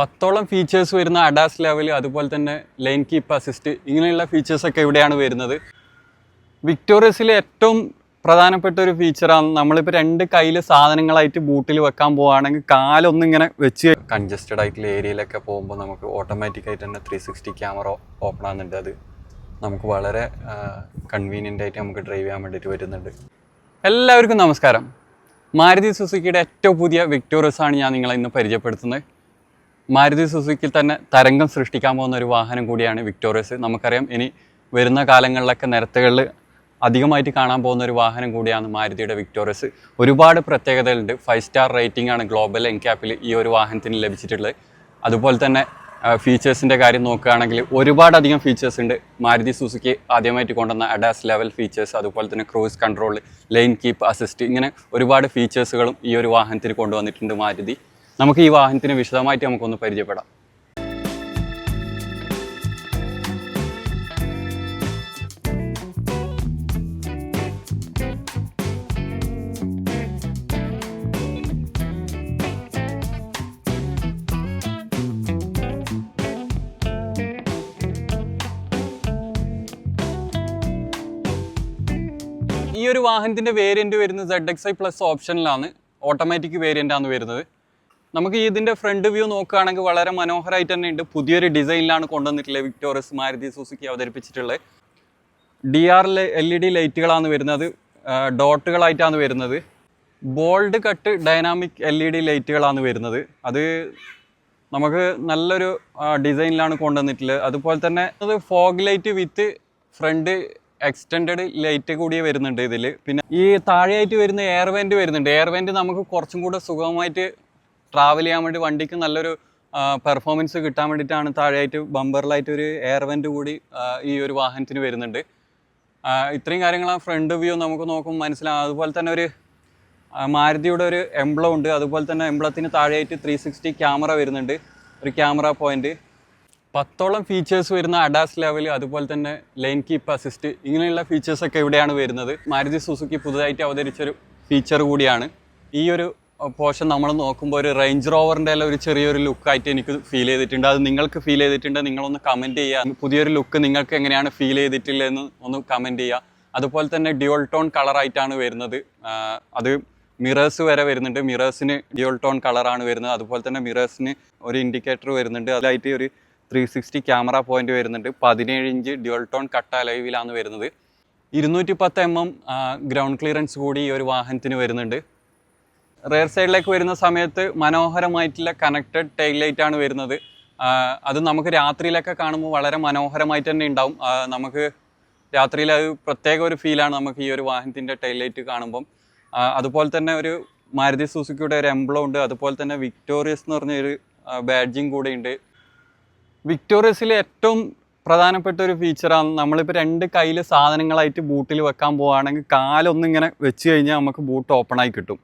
പത്തോളം ഫീച്ചേഴ്സ് വരുന്ന ADAS level അതുപോലെ തന്നെ ലൈൻ കീപ്പ് അസിസ്റ്റ് ഇങ്ങനെയുള്ള ഫീച്ചേഴ്സൊക്കെ ഇവിടെയാണ് വരുന്നത്. വിക്ടോറിയസിലെ ഏറ്റവും പ്രധാനപ്പെട്ട ഒരു ഫീച്ചറാണ് നമ്മളിപ്പോൾ രണ്ട് കയ്യിൽ സാധനങ്ങളായിട്ട് ബൂട്ടിൽ വെക്കാൻ പോവുകയാണെങ്കിൽ കാലൊന്നും ഇങ്ങനെ വെച്ച് കൺജസ്റ്റഡ് ആയിട്ടുള്ള ഏരിയയിലൊക്കെ പോകുമ്പോൾ നമുക്ക് ഓട്ടോമാറ്റിക് ആയിട്ട് തന്നെ ത്രീ സിക്സ്റ്റി ക്യാമറ ഓപ്പൺ ആകുന്നുണ്ട് അത് നമുക്ക് വളരെ കൺവീനിയന്റ് ആയിട്ട് നമുക്ക് ഡ്രൈവ് ചെയ്യാൻ വേണ്ടിയിട്ട് വരുന്നുണ്ട് എല്ലാവർക്കും നമസ്കാരം. മാരുതി സുസുക്കിയുടെ ഏറ്റവും പുതിയ വിക്ടോറിയസ് ആണ് ഞാൻ നിങ്ങളെ ഇന്ന് പരിചയപ്പെടുത്തുന്നത്. മാരുതി സുസുക്കിൽ തന്നെ തരംഗം സൃഷ്ടിക്കാൻ പോകുന്ന ഒരു വാഹനം കൂടിയാണ് വിക്ടോറിയസ്. നമുക്കറിയാം ഇനി വരുന്ന കാലങ്ങളിലൊക്കെ നിരത്തുകളിൽ അധികമായിട്ട് കാണാൻ പോകുന്ന ഒരു വാഹനം കൂടിയാണ് മാരുതിയുടെ വിക്ടോറിയസ്. ഒരുപാട് പ്രത്യേകതകളുണ്ട്. ഫൈവ് സ്റ്റാർ റേറ്റിംഗ് ആണ് ഗ്ലോബൽ എൻക്യാപ്പിൽ ഈ ഒരു വാഹനത്തിന് ലഭിച്ചിട്ടുള്ളത്. അതുപോലെ തന്നെ ഫീച്ചേഴ്സിന്റെ കാര്യം നോക്കുകയാണെങ്കിൽ ഒരുപാടധികം ഫീച്ചേഴ്സ് ഉണ്ട്. മാരുതി സുസുക്കി ആദ്യമായിട്ട് കൊണ്ടുവന്ന അഡാസ് ലെവൽ ഫീച്ചേഴ്സ് അതുപോലെ തന്നെ cruise control lane keep assist ഇങ്ങനെ ഒരുപാട് ഫീച്ചേഴ്സുകളും ഈ ഒരു വാഹനത്തിൽ കൊണ്ടുവന്നിട്ടുണ്ട് മാരുതി. നമുക്ക് ഈ വാഹനത്തിന് വിശദമായിട്ട് നമുക്കൊന്ന് പരിചയപ്പെടാം. ഈ ഒരു വാഹനത്തിന്റെ വേരിയന്റ് വരുന്നത് സെഡ് എക്സ് ഐ പ്ലസ് ഓപ്ഷനിലാണ് ഓട്ടോമാറ്റിക് വേരിയന്റ് ആണ് വരുന്നത്. നമുക്ക് ഇതിന്റെ ഫ്രണ്ട് വ്യൂ നോക്കുകയാണെങ്കിൽ വളരെ മനോഹരമായിട്ട് തന്നെ ഉണ്ട്. പുതിയൊരു ഡിസൈനിലാണ് കൊണ്ടുവന്നിട്ടുള്ളത് Victoris Maruti Suzuki അവതരിപ്പിച്ചിട്ടുള്ളത്. D R L E D ലൈറ്റുകളാണ് വരുന്നത്. ഡോട്ടുകളായിട്ടാണ് വരുന്നത്. Bold cut dynamic L E D ലൈറ്റുകളാണ് വരുന്നത്. അത് നമുക്ക് നല്ലൊരു ഡിസൈനിലാണ് കൊണ്ടുവന്നിട്ടുള്ളത്. അതുപോലെ തന്നെ അത് fog light with front extend light കൂടി വരുന്നുണ്ട് ഇതിൽ പിന്നെ ഈ താഴെയായിട്ട് വരുന്ന എയർ വെന്റ് വരുന്നുണ്ട്. എയർ വെന്റ് നമുക്ക് കുറച്ചും കൂടെ സുഗമമായിട്ട് ട്രാവൽ ചെയ്യാൻ വേണ്ടി വണ്ടിക്ക് നല്ലൊരു പെർഫോമൻസ് കിട്ടാൻ വേണ്ടിയിട്ടാണ് താഴെയായിട്ട് ബമ്പറിലായിട്ട് ഒരു എയർ വെന്റ് കൂടി ഈ ഒരു വാഹനത്തിന് വരുന്നുണ്ട്. ഇത്രയും കാര്യങ്ങൾ ആ ഫ്രണ്ട് വ്യൂ നമുക്ക് നോക്കുമ്പോൾ മനസ്സിലാവും അതുപോലെ തന്നെ ഒരു മാരുതിയുടെ ഒരു എംബ്ലം ഉണ്ട്. അതുപോലെ തന്നെ എംബ്ലത്തിന് താഴെയായിട്ട് ത്രീ സിക്സ്റ്റി ക്യാമറ വരുന്നുണ്ട്. ഒരു ക്യാമറ പോയിന്റ് പത്തോളം ഫീച്ചേഴ്സ് വരുന്ന അഡാസ് ലെവൽ അതുപോലെ തന്നെ ലൈൻ കീപ്പ് അസിസ്റ്റ് ഇങ്ങനെയുള്ള ഫീച്ചേഴ്സൊക്കെ ഇവിടെയാണ് വരുന്നത്. മാരുതി സുസുക്കി പുതുതായിട്ട് അവതരിച്ചൊരു ഫീച്ചർ കൂടിയാണ്. ഈ ഒരു പോർഷൻ നമ്മൾ നോക്കുമ്പോൾ ഒരു റേഞ്ച് റോവറിന്റെ എല്ലാം ഒരു ചെറിയൊരു ലുക്കായിട്ട് എനിക്ക് ഫീൽ ചെയ്തിട്ടുണ്ട്. അത് നിങ്ങൾക്ക് ഫീൽ ചെയ്തിട്ടുണ്ട്. നിങ്ങളൊന്ന് കമന്റ് ചെയ്യുക. പുതിയൊരു ലുക്ക് നിങ്ങൾക്ക് എങ്ങനെയാണ് ഫീൽ ചെയ്തിട്ടില്ലെന്ന് ഒന്ന് കമന്റ് ചെയ്യുക. അതുപോലെ തന്നെ ഡ്യുവൽ ടോൺ കളറായിട്ടാണ് വരുന്നത്. അത് മിറേഴ്സ് വരെ വരുന്നുണ്ട്. മിറേഴ്സിന് ഡ്യുവൽ ടോൺ കളറാണ് വരുന്നത്. അതുപോലെ തന്നെ മിറേഴ്സിന് ഒരു ഇൻഡിക്കേറ്റർ വരുന്നുണ്ട്. അതിലായിട്ട് ഒരു ത്രീ സിക്സ്റ്റി ക്യാമറ പോയിന്റ് വരുന്നുണ്ട്. പതിനേഴ് ഇഞ്ച് ഡ്യുവൽ ടോൺ കട്ട ലൈവിലാണ് വരുന്നത്. ഇരുന്നൂറ്റി പത്ത് എം എം ഗ്രൗണ്ട് ക്ലിയറൻസ് കൂടി ഈ ഒരു വാഹനത്തിന് വരുന്നുണ്ട്. റെയർ സൈഡിലേക്ക് വരുന്ന സമയത്ത് മനോഹരമായിട്ടുള്ള കണക്റ്റഡ് ടെയിൽ ലൈറ്റ് ആണ് വരുന്നത്. അത് നമുക്ക് രാത്രിയിലൊക്കെ കാണുമ്പോൾ വളരെ മനോഹരമായിട്ട് തന്നെ ഉണ്ടാവും. നമുക്ക് രാത്രിയിൽ അത് പ്രത്യേക ഒരു ഫീലാണ് നമുക്ക് ഈ ഒരു വാഹനത്തിന്റെ ടെയിൽ ലൈറ്റ് കാണുമ്പം. അതുപോലെ തന്നെ ഒരു മാരുതി സുസുക്കിയുടെ ഒരു എംബ്ലം ഉണ്ട്. അതുപോലെ തന്നെ വിക്ടോറിയസ് എന്ന് പറഞ്ഞൊരു ബാഡ്ജിങ് കൂടെ ഉണ്ട്. വിക്ടോറിയസിലെ ഏറ്റവും പ്രധാനപ്പെട്ട ഒരു ഫീച്ചറാണ് നമ്മളിപ്പോൾ രണ്ട് കയ്യിൽ സാധനങ്ങളായിട്ട് ബൂട്ടിൽ വെക്കാൻ പോവുകയാണെങ്കിൽ കാലൊന്നും ഇങ്ങനെ വെച്ച് കഴിഞ്ഞാൽ നമുക്ക് ബൂട്ട് ഓപ്പൺ ആയി കിട്ടും.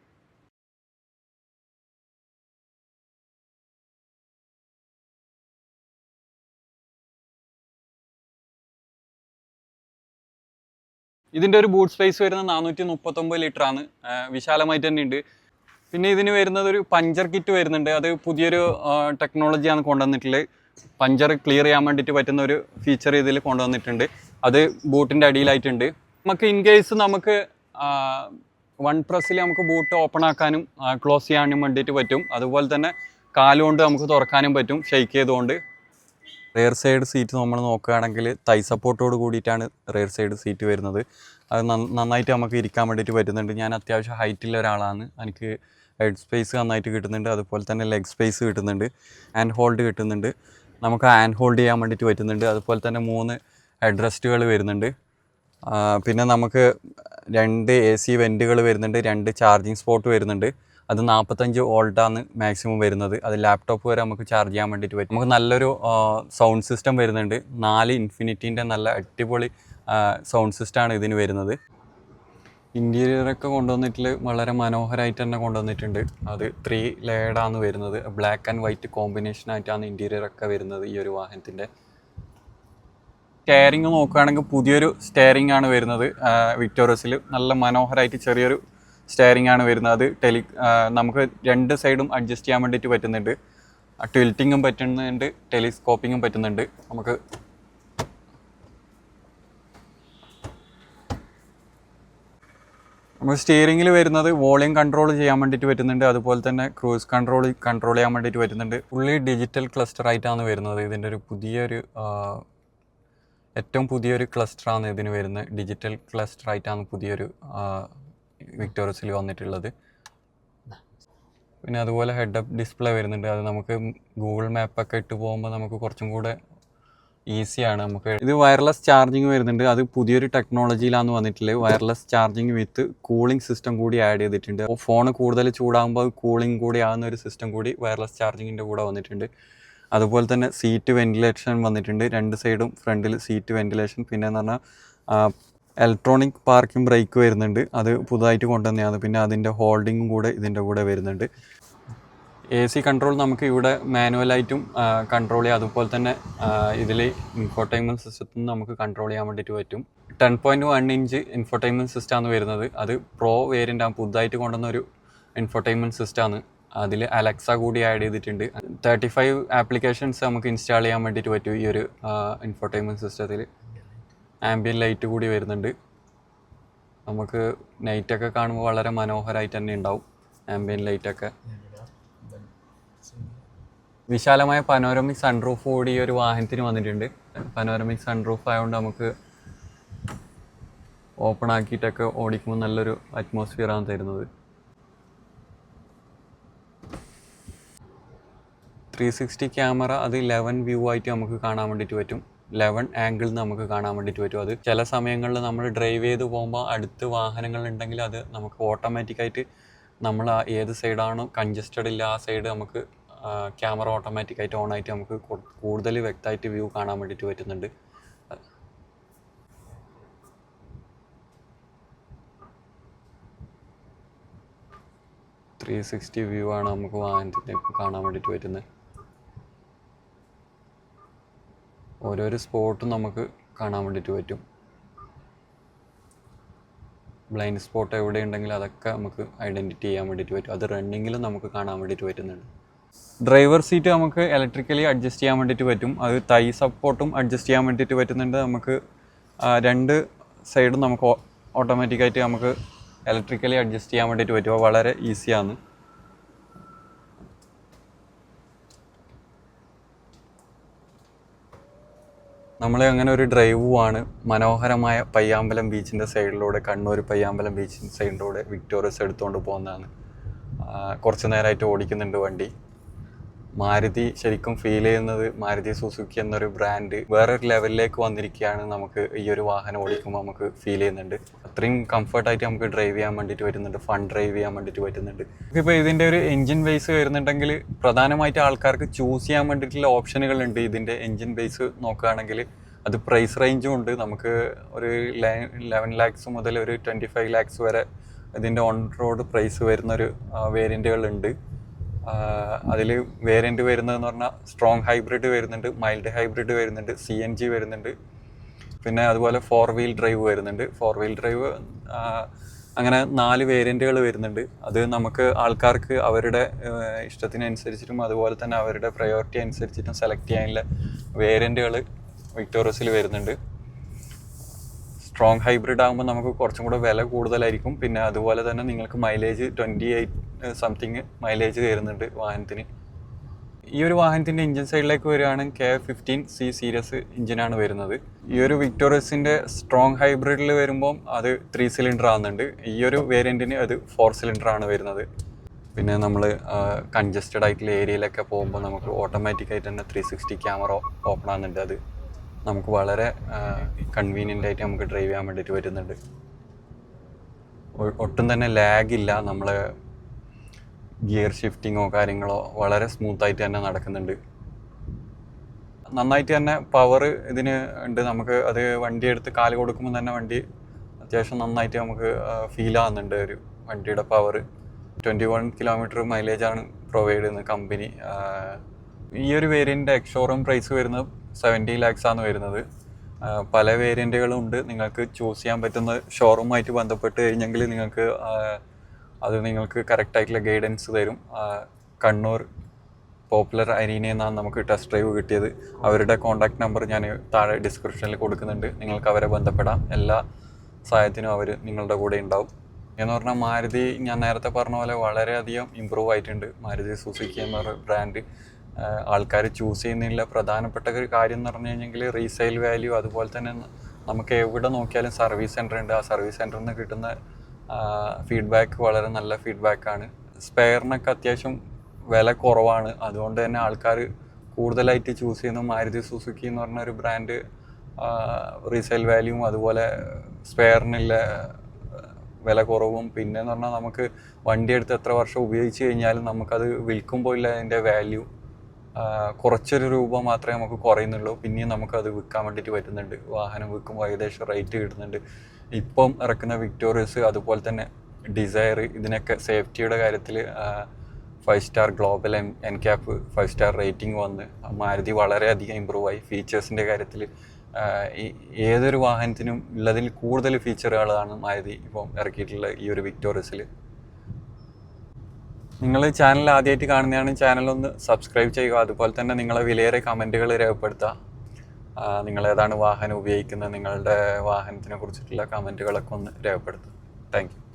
ഇതിന്റെ ഒരു ബൂട്ട് സ്പേസ് വരുന്നത് നാനൂറ്റി മുപ്പത്തൊമ്പത് ലിറ്റർ ആണ് വിശാലമായിട്ട് തന്നെ ഉണ്ട്. പിന്നെ ഇതിന് വരുന്നത് ഒരു പഞ്ചർ കിറ്റ് വരുന്നുണ്ട്. അത് പുതിയൊരു ടെക്നോളജിയാണ് കൊണ്ടുവന്നിട്ടുള്ളത്. പഞ്ചർ ക്ലിയർ ചെയ്യാൻ വേണ്ടിയിട്ട് പറ്റുന്ന ഒരു ഫീച്ചർ ഇതിൽ കൊണ്ടുവന്നിട്ടുണ്ട്. അത് ബൂട്ടിന്റെ അടിയിലായിട്ടുണ്ട്. നമുക്ക് ഇൻ കേസ് നമുക്ക് വൺ പ്രസ്സിൽ നമുക്ക് ബൂട്ട് ഓപ്പൺ ആക്കാനും ക്ലോസ് ചെയ്യാനും വേണ്ടിയിട്ട് പറ്റും. അതുപോലെ തന്നെ കാലുകൊണ്ട് നമുക്ക് തുറക്കാനും പറ്റും ഷെയ്ക്ക് ചെയ്തുകൊണ്ട്. റെയർ സൈഡ് സീറ്റ് നമ്മൾ നോക്കുകയാണെങ്കിൽ തൈ സപ്പോർട്ടോട് കൂടിയിട്ടാണ് റെയർ സൈഡ് സീറ്റ് വരുന്നത്. അത് നന്നായിട്ട് നമുക്ക് ഇരിക്കാൻ വേണ്ടിയിട്ട് പറ്റുന്നുണ്ട്. ഞാൻ അത്യാവശ്യം ഹൈറ്റുള്ള ഒരാളാണ്. എനിക്ക് ഹെഡ് സ്പേസ് നന്നായിട്ട് കിട്ടുന്നുണ്ട്. അതുപോലെ തന്നെ ലെഗ് സ്പേസ് കിട്ടുന്നുണ്ട്. ആൻഡ് ഹോൾഡ് കിട്ടുന്നുണ്ട്. നമുക്ക് ആൻഡ് ഹോൾഡ് ചെയ്യാൻ വേണ്ടിയിട്ട് പറ്റുന്നുണ്ട്. അതുപോലെ തന്നെ മൂന്ന് ഹെഡ് റെസ്റ്റുകൾ വരുന്നുണ്ട്. പിന്നെ നമുക്ക് രണ്ട് എ സി വെന്റുകൾ വരുന്നുണ്ട്. രണ്ട് ചാർജിങ് സ്പോട്ട് വരുന്നുണ്ട്. അത് നാൽപ്പത്തഞ്ച് വോൾട്ടാണ് മാക്സിമം വരുന്നത്. അത് ലാപ്ടോപ്പ് വരെ നമുക്ക് ചാർജ് ചെയ്യാൻ വേണ്ടിയിട്ട് പറ്റും. നമുക്ക് നല്ലൊരു സൗണ്ട് സിസ്റ്റം വരുന്നുണ്ട്. നാല് ഇൻഫിനിറ്റീന്റെ നല്ല അടിപൊളി സൗണ്ട് സിസ്റ്റമാണ് ഇതിന് വരുന്നത്. ഇന്റീരിയറൊക്കെ കൊണ്ടുവന്നിട്ട് വളരെ മനോഹരമായിട്ട് തന്നെ കൊണ്ടുവന്നിട്ടുണ്ട്. അത് ത്രീ ലെയർഡാണ് വരുന്നത്. ബ്ലാക്ക് ആൻഡ് വൈറ്റ് കോമ്പിനേഷൻ ആയിട്ടാണ് ഇന്റീരിയറൊക്കെ വരുന്നത് ഈ ഒരു വാഹനത്തിന്റെ സ്റ്റെയറിങ് നോക്കുകയാണെങ്കിൽ പുതിയൊരു സ്റ്റെയറിംഗ് ആണ് വരുന്നത്. വിക്ടോറിയസിൽ നല്ല മനോഹരമായിട്ട് ചെറിയൊരു സ്റ്റെയറിംഗ് ആണ് വരുന്നത്. അത് ടെലി നമുക്ക് രണ്ട് സൈഡും അഡ്ജസ്റ്റ് ചെയ്യാൻ വേണ്ടിയിട്ട് പറ്റുന്നുണ്ട്. ട്വിൽറ്റിങ്ങും പറ്റുന്നുണ്ട് ടെലിസ്കോപ്പിങ്ങും പറ്റുന്നുണ്ട്. നമുക്ക് നമ്മൾ സ്റ്റിയറിംഗിൽ വരുന്നത് വോളിയം കൺട്രോൾ ചെയ്യാൻ വേണ്ടിയിട്ട് പറ്റുന്നുണ്ട്. അതുപോലെ തന്നെ ക്രൂസ് കൺട്രോൾ കൺട്രോൾ ചെയ്യാൻ വേണ്ടിയിട്ട് പറ്റുന്നുണ്ട്. ഫുള്ളി ഡിജിറ്റൽ ക്ലസ്റ്റർ ആയിട്ടാണ് വരുന്നത്. ഇതിന്റെ ഒരു പുതിയൊരു ഏറ്റവും പുതിയൊരു ക്ലസ്റ്ററാണ് ഇതിന് വരുന്നത്. ഡിജിറ്റൽ ക്ലസ്റ്റർ ആയിട്ടാണ് പുതിയൊരു വിക്ടോറിയസിൽ വന്നിട്ടുള്ളത്. പിന്നെ അതുപോലെ ഹെഡ് അപ്പ് ഡിസ്പ്ലേ വരുന്നുണ്ട്. അത് നമുക്ക് ഗൂഗിൾ മാപ്പൊക്കെ ഇട്ട് പോകുമ്പോൾ നമുക്ക് കുറച്ചും കൂടെ ഈസിയാണ് നമുക്ക് ഇത് വയർലെസ് ചാർജിങ് വരുന്നുണ്ട്. അത് പുതിയൊരു ടെക്നോളജിയിലാണ് വന്നിട്ടുള്ളത് wireless charging with cooling system കൂടി ആഡ് ചെയ്തിട്ടുണ്ട്. അപ്പോൾ ഫോൺ കൂടുതൽ ചൂടാകുമ്പോൾ കൂളിംഗ് കൂടി ആകുന്ന ഒരു സിസ്റ്റം കൂടി വയർലെസ് ചാർജിങ്ങിന്റെ കൂടെ വന്നിട്ടുണ്ട്. അതുപോലെ തന്നെ സീറ്റ് വെന്റിലേഷൻ വന്നിട്ടുണ്ട്. രണ്ട് സൈഡും ഫ്രണ്ടിൽ സീറ്റ് വെന്റിലേഷൻ പിന്നെ എന്ന് പറഞ്ഞാൽ ഇലക്ട്രോണിക് പാർക്കിംഗ് ബ്രേക്ക് വരുന്നുണ്ട്. അത് പുതുതായിട്ട് കൊണ്ടുവന്നതാണ്. പിന്നെ അതിന്റെ ഹോൾഡിങ്ങും കൂടെ ഇതിന്റെ കൂടെ വരുന്നുണ്ട്. എ സി കൺട്രോൾ നമുക്ക് ഇവിടെ മാനുവലായിട്ടും കൺട്രോൾ ചെയ്യാം. അതുപോലെ തന്നെ ഇതിൽ ഇൻഫോർടൈൻമെന്റ് സിസ്റ്റത്തിൽ നിന്ന് നമുക്ക് കൺട്രോൾ ചെയ്യാൻ വേണ്ടിയിട്ട് പറ്റും. Ten point one inch infotainment സിസ്റ്റമാണ് വരുന്നത്. അത് പ്രോ വേരിയന്റ് ആണ്. പുതുതായിട്ട് കൊണ്ടുവന്ന ഒരു ഇൻഫോർടൈൻമെന്റ് സിസ്റ്റമാണ് അതിൽ അലക്സ കൂടി ആഡ് ചെയ്തിട്ടുണ്ട്. തേർട്ടി ഫൈവ് ആപ്ലിക്കേഷൻസ് നമുക്ക് ഇൻസ്റ്റാൾ ചെയ്യാൻ വേണ്ടിയിട്ട് പറ്റും ഈ ഒരു ഇൻഫോർടൈൻമെന്റ് സിസ്റ്റത്തിൽ ആംബിയൻ ലൈറ്റ് കൂടി വരുന്നുണ്ട്. നമുക്ക് നൈറ്റൊക്കെ കാണുമ്പോൾ വളരെ മനോഹരമായിട്ട് തന്നെ ഉണ്ടാവും ആംബിയൻ ലൈറ്റൊക്കെ വിശാലമായ പനോരമിക് സൺറൂഫ് കൂടി ഒരു വാഹനത്തിന് വന്നിട്ടുണ്ട്. പനോരമിക് സൺറൂഫ് ആയതുകൊണ്ട് നമുക്ക് ഓപ്പൺ ആക്കിയിട്ടൊക്കെ ഓടിക്കുമ്പോൾ നല്ലൊരു അറ്റ്മോസ്ഫിയറാണ് തരുന്നത്. ത്രീ സിക്സ്റ്റി ക്യാമറ അത് ലെവൻ വ്യൂ ആയിട്ട് നമുക്ക് കാണാൻ വേണ്ടിയിട്ട് പറ്റും. ലെവൻ ആംഗിൾ നമുക്ക് കാണാൻ വേണ്ടിയിട്ട് പറ്റും. അത് ചില സമയങ്ങളിൽ നമ്മൾ ഡ്രൈവ് ചെയ്ത് പോകുമ്പോൾ അടുത്ത് വാഹനങ്ങൾ ഉണ്ടെങ്കിൽ അത് നമുക്ക് ഓട്ടോമാറ്റിക്കായിട്ട് നമ്മൾ ഏത് സൈഡാണോ കൺജസ്റ്റഡ് ഇല്ല ആ സൈഡ് നമുക്ക് ക്യാമറ ഓട്ടോമാറ്റിക്കായിട്ട് ഓൺ ആയിട്ട് നമുക്ക് കൂടുതൽ വ്യക്തമായിട്ട് വ്യൂ കാണാൻ വേണ്ടിയിട്ട് പറ്റുന്നുണ്ട്. ത്രീ സിക്സ്റ്റി വ്യൂ ആണ് നമുക്ക് വാഹനത്തിന്റെ കാണാൻ വേണ്ടിയിട്ട് പറ്റുന്നത്. ഓരോരോ സ്പോട്ടും നമുക്ക് കാണാൻ വേണ്ടിയിട്ട് പറ്റും. ബ്ലൈൻഡ് സ്പോട്ട് എവിടെ ഉണ്ടെങ്കിൽ അതൊക്കെ നമുക്ക് ഐഡന്റിറ്റി ചെയ്യാൻ വേണ്ടിയിട്ട് പറ്റും. അത് റണ്ണിങ്ങിലും നമുക്ക് കാണാൻ വേണ്ടിയിട്ട് പറ്റുന്നുണ്ട്. ഡ്രൈവർ സീറ്റ് നമുക്ക് ഇലക്ട്രിക്കലി അഡ്ജസ്റ്റ് ചെയ്യാൻ വേണ്ടിയിട്ട് പറ്റും. അത് തൈ സപ്പോർട്ടും അഡ്ജസ്റ്റ് ചെയ്യാൻ വേണ്ടിയിട്ട് പറ്റുന്നുണ്ട്. നമുക്ക് രണ്ട് സൈഡും നമുക്ക് ഓട്ടോമാറ്റിക്കായിട്ട് നമുക്ക് ഇലക്ട്രിക്കലി അഡ്ജസ്റ്റ് ചെയ്യാൻ വേണ്ടിയിട്ട് പറ്റും. വളരെ ഈസിയാണ് നമ്മൾ അങ്ങനെ ഒരു ഡ്രൈവുമാണ് മനോഹരമായ പയ്യാമ്പലം ബീച്ചിന്റെ സൈഡിലൂടെ കണ്ണൂർ പയ്യാമ്പലം ബീച്ചിന്റെ സൈഡിലൂടെ വിക്ടോറിയസ് എടുത്തുകൊണ്ട് പോകുന്നതാണ്. കുറച്ച് നേരമായിട്ട് ഓടിക്കുന്നുണ്ട് വണ്ടി. മാരുതി ശരിക്കും ഫീൽ ചെയ്യുന്നത് മാരുതി സുസുക്കി എന്നൊരു ബ്രാൻഡ് വേറൊരു ലെവലിലേക്ക് വന്നിരിക്കുകയാണ് നമുക്ക് ഈ ഒരു വാഹനം ഓടിക്കുമ്പോൾ നമുക്ക് ഫീൽ ചെയ്യുന്നുണ്ട്. അത്രയും കംഫർട്ടായിട്ട് നമുക്ക് ഡ്രൈവ് ചെയ്യാൻ വേണ്ടിയിട്ട് പറ്റുന്നുണ്ട് ഫൺ ഡ്രൈവ് ചെയ്യാൻ വേണ്ടിയിട്ട് പറ്റുന്നുണ്ട്. ഇപ്പോൾ ഇതിന്റെ ഒരു എഞ്ചിൻ ബേസ് വരുന്നുണ്ടെങ്കിൽ പ്രധാനമായിട്ട് ആൾക്കാർക്ക് ചൂസ് ചെയ്യാൻ വേണ്ടിയിട്ടുള്ള ഓപ്ഷനുകളുണ്ട് ഇതിന്റെ എഞ്ചിൻ ബേസ് നോക്കുകയാണെങ്കിൽ അത് പ്രൈസ് റേഞ്ചും ഉണ്ട്. നമുക്ക് ഒരു ലെവൻ ലാക്സ് മുതൽ ഒരു ട്വന്റി ഫൈവ് ലാക്സ് വരെ ഇതിന്റെ ഓൺ റോഡ് പ്രൈസ് വരുന്നൊരു വേരിയന്റുകളുണ്ട് അതിൽ വേരിയന്റ് വരുന്നതെന്ന് പറഞ്ഞാൽ സ്ട്രോങ് ഹൈബ്രിഡ് വരുന്നുണ്ട് മൈൽഡ് ഹൈബ്രിഡ് വരുന്നുണ്ട് സി എൻ ജി വരുന്നുണ്ട്. പിന്നെ അതുപോലെ ഫോർ വീൽ ഡ്രൈവ് വരുന്നുണ്ട്. ഫോർ വീൽ ഡ്രൈവ് അങ്ങനെ നാല് വേരിയന്റുകൾ വരുന്നുണ്ട്. അത് നമുക്ക് ആൾക്കാർക്ക് അവരുടെ ഇഷ്ടത്തിനനുസരിച്ചിട്ടും അതുപോലെ തന്നെ അവരുടെ പ്രയോറിറ്റി അനുസരിച്ചിട്ടും സെലക്ട് ചെയ്യാനുള്ള വേരിയന്റുകൾ വിക്ടോറിയസിൽ വരുന്നുണ്ട്. സ്ട്രോങ് ഹൈബ്രിഡ് ആകുമ്പോൾ നമുക്ക് കുറച്ചും കൂടെ വില കൂടുതലായിരിക്കും. പിന്നെ അതുപോലെ തന്നെ നിങ്ങൾക്ക് mileage twenty eight something mileage തരുന്നുണ്ട് വാഹനത്തിന്. ഈ ഒരു വാഹനത്തിന്റെ എഞ്ചിൻ സൈഡിലേക്ക് വരികയാണെങ്കിൽ കെ ഫിഫ്റ്റീൻ സി സീരീസ് എഞ്ചിനാണ് വരുന്നത്. ഈ ഒരു വിക്ടോറിയസിന്റെ സ്ട്രോങ് ഹൈബ്രിഡിൽ വരുമ്പോൾ അത് ത്രീ സിലിണ്ടർ ആകുന്നുണ്ട് ഈ ഒരു വേരിയന്റിന് അത് ഫോർ സിലിണ്ടർ ആണ് വരുന്നത്. പിന്നെ നമ്മൾ കൺജസ്റ്റഡ് ആയിട്ടുള്ള ഏരിയയിലൊക്കെ പോകുമ്പോൾ നമുക്ക് ഓട്ടോമാറ്റിക്കായിട്ട് തന്നെ ത്രീ സിക്സ്റ്റി ക്യാമറ ഓപ്പൺ ആകുന്നുണ്ട് അത്. നമുക്ക് വളരെ കൺവീനിയന്റ് ആയിട്ട് നമുക്ക് ഡ്രൈവ് ചെയ്യാൻ വേണ്ടിയിട്ട് വരുന്നുണ്ട് ഒട്ടും തന്നെ ലാഗില്ല നമ്മൾ ഗിയർ ഷിഫ്റ്റിങ്ങോ കാര്യങ്ങളോ വളരെ സ്മൂത്തായിട്ട് തന്നെ നടക്കുന്നുണ്ട്. നന്നായിട്ട് തന്നെ പവർ ഇതിന് ഉണ്ട്. നമുക്ക് അത് വണ്ടി എടുത്ത് കാൽ കൊടുക്കുമ്പോൾ തന്നെ വണ്ടി അത്യാവശ്യം നന്നായിട്ട് നമുക്ക് ഫീൽ ആകുന്നുണ്ട് ഒരു വണ്ടിയുടെ പവർ ട്വന്റി വൺ കിലോമീറ്റർ മൈലേജാണ് പ്രൊവൈഡ് ചെയ്യുന്നത് കമ്പനി ഈ ഒരു വേരിയന്റെ എക്സ്ഷോറൂം പ്രൈസ് വരുന്നത് സെവന്റി ലാക്സ് ആണ് വരുന്നത്. പല വേരിയന്റുകളും ഉണ്ട്. നിങ്ങൾക്ക് ചൂസ് ചെയ്യാൻ പറ്റുന്ന ഷോറൂമായിട്ട് ബന്ധപ്പെട്ട് കഴിഞ്ഞെങ്കിൽ നിങ്ങൾക്ക് അത് നിങ്ങൾക്ക് കറക്റ്റായിട്ടുള്ള ഗൈഡൻസ് തരും. കണ്ണൂർ പോപ്പുലർ അരീനയിൽ നിന്നാണ് നമുക്ക് ടെസ്റ്റ് ഡ്രൈവ് കിട്ടിയത്. അവരുടെ കോൺടാക്ട് നമ്പർ ഞാൻ താഴെ ഡിസ്ക്രിപ്ഷനിൽ കൊടുക്കുന്നുണ്ട്. നിങ്ങൾക്ക് അവരെ ബന്ധപ്പെടാം. എല്ലാ സഹായത്തിനും അവർ നിങ്ങളുടെ കൂടെ ഉണ്ടാവും. എന്ന് പറഞ്ഞാൽ മാരുതി ഞാൻ നേരത്തെ പറഞ്ഞ പോലെ വളരെയധികം ഇമ്പ്രൂവ് ആയിട്ടുണ്ട്. മാരുതി സുസുക്കി എന്ന ബ്രാൻഡ് ആൾക്കാർ ചൂസ് ചെയ്യുന്നതിലെ പ്രധാനപ്പെട്ട ഒരു കാര്യം എന്ന് പറഞ്ഞു കഴിഞ്ഞെങ്കിൽ റീസെയിൽ വാല്യൂ അതുപോലെ തന്നെ നമുക്ക് എവിടെ നോക്കിയാലും സർവീസ് സെന്റർ ഉണ്ട്. ആ സർവീസ് സെന്ററിൽ നിന്ന് കിട്ടുന്ന ഫീഡ്ബാക്ക് വളരെ നല്ല ഫീഡ്ബാക്കാണ് സ്പെയറിനൊക്കെ അത്യാവശ്യം വില കുറവാണ്. അതുകൊണ്ട് തന്നെ ആൾക്കാർ കൂടുതലായിട്ട് ചൂസ് ചെയ്യുന്ന മാരുതി സുസുക്കി എന്ന് പറഞ്ഞ ഒരു ബ്രാൻഡ് റീസെയിൽ വാല്യൂവും അതുപോലെ സ്പെയറിനുള്ള വില കുറവും. പിന്നെ എന്ന് പറഞ്ഞാൽ നമുക്ക് വണ്ടി എടുത്ത് എത്ര വർഷം ഉപയോഗിച്ച് കഴിഞ്ഞാലും നമുക്കത് വിൽക്കുമ്പോൾ ഇല്ല അതിന്റെ വാല്യൂ കുറച്ചൊരു രൂപ മാത്രമേ നമുക്ക് കുറയുന്നുള്ളൂ. പിന്നെയും നമുക്കത് വിൽക്കാൻ വേണ്ടിയിട്ട് പറ്റുന്നുണ്ട്. വാഹനം വിൽക്കുമ്പോൾ ഏകദേശം റേറ്റ് കിട്ടുന്നുണ്ട്. ഇപ്പം ഇറക്കുന്ന വിക്ടോറിയസ് അതുപോലെ തന്നെ ഡിസയർ ഇതിനൊക്കെ സേഫ്റ്റിയുടെ കാര്യത്തിൽ five star global N N cap five star rating വന്ന് മാരുതി വളരെയധികം ഇമ്പ്രൂവ് ആയി. ഫീച്ചേഴ്സിന്റെ കാര്യത്തിൽ ഏതൊരു വാഹനത്തിനും ഉള്ളതിൽ കൂടുതൽ ഫീച്ചറുകളാണ് മാരുതി ഇപ്പം ഇറക്കിയിട്ടുള്ള ഈ ഒരു വിക്ടോറിയസിൽ നിങ്ങൾ ചാനൽ ആദ്യമായിട്ട് കാണുന്നതാണ് ചാനൽ ഒന്ന് സബ്സ്ക്രൈബ് ചെയ്യുക. അതുപോലെ തന്നെ നിങ്ങളെ വിലയേറെ കമന്റുകൾ രേഖപ്പെടുത്തുക. നിങ്ങൾ ഏതാണ് വാഹനം ഉപയോഗിക്കുന്നത് നിങ്ങളുടെ വാഹനത്തിനെ കുറിച്ചിട്ടുള്ള കമന്റുകളൊക്കെ ഒന്ന് രേഖപ്പെടുത്തുക. താങ്ക്